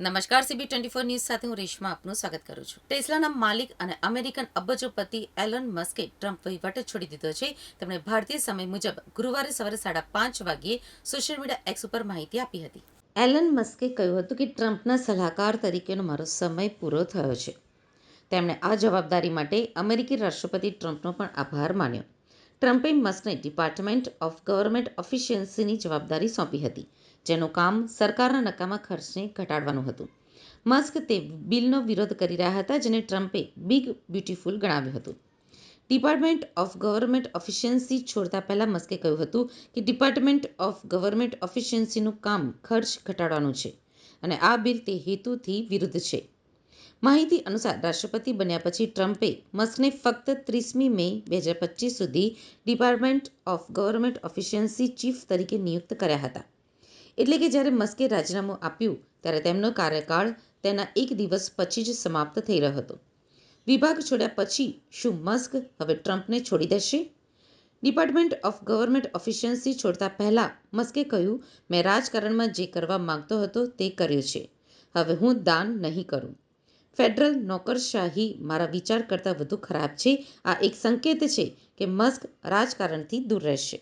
નમસ્કાર CB twenty four news સાથે હું રેશમા આપનું સ્વાગત કરું છું. ટેસ્લાના માલિક અને અમેરિકન અબજોપતિ એલન મસ્કે ટ્રમ્પ વહીવટ છોડી દીધો છે. તેમણે ભારતીય સમય મુજબ ગુરુવારે સવારે સાડા પાંચ વાગ્યે સોશિયલ મીડિયા એક્સ ઉપર માહિતી આપી હતી. એલન મસ્કે કહ્યું હતું કે ટ્રમ્પના સલાહકાર તરીકેનો મારો સમય પૂરો થયો છે. તેમણે આ જવાબદારી માટે અમેરિકી રાષ્ટ્રપતિ ટ્રમ્પનો પણ આભાર માન્યો. ટ્રમ્પે મસ્કને ડિપાર્ટમેન્ટ ઓફ ગવર્મેન્ટ ઓફિશિયન્સીની જવાબદારી સોંપી હતી, જેનું કામ સરકારના નકામા ખર્ચને ઘટાડવાનું હતું. મસ્ક તે બિલનો વિરોધ કરી રહ્યા હતા, જેને ટ્રમ્પે બિગ બ્યુટીફુલ ગણાવ્યું હતું. ડિપાર્ટમેન્ટ ઓફ ગવર્મેન્ટ ઓફિશિયન્સી છોડતા પહેલાં મસ્કે કહ્યું હતું કે ડિપાર્ટમેન્ટ ઓફ ગવર્મેન્ટ ઓફિશિયન્સીનું કામ ખર્ચ ઘટાડવાનું છે, અને આ બિલ તે હેતુથી વિરુદ્ધ છે. માહિતી અનુસાર રાષ્ટ્રપતિ બન્યા પછી ટ્રમ્પે મસ્કને ફક્ત ત્રીસમી મે બે હજાર પચીસ સુધી department of government efficiency chief તરીકે નિયુક્ત કર્યા હતા. એટલે કે જ્યારે મસ્કે રાજીનામું આપ્યું, ત્યારે તેમનો કાર્યકાળ તેના એક દિવસ પછી જ સમાપ્ત થઈ રહ્યો હતો. વિભાગ છોડ્યા પછી શું મસ્ક હવે ટ્રમ્પને છોડી દેશે? ડિપાર્ટમેન્ટ ઓફ ગવર્મેન્ટ ઓફિશિયન્સી છોડતા પહેલાં મસ્કે કહ્યું, મેં રાજકારણમાં જે કરવા માંગતો હતો તે કર્યું છે. હવે હું દાન નહીં કરું. ફેડરલ નોકરશાહી મારા વિચાર કરતાં વધુ ખરાબ છે. આ એક સંકેત છે કે મસ્ક રાજકારણથી દૂર રહેશે.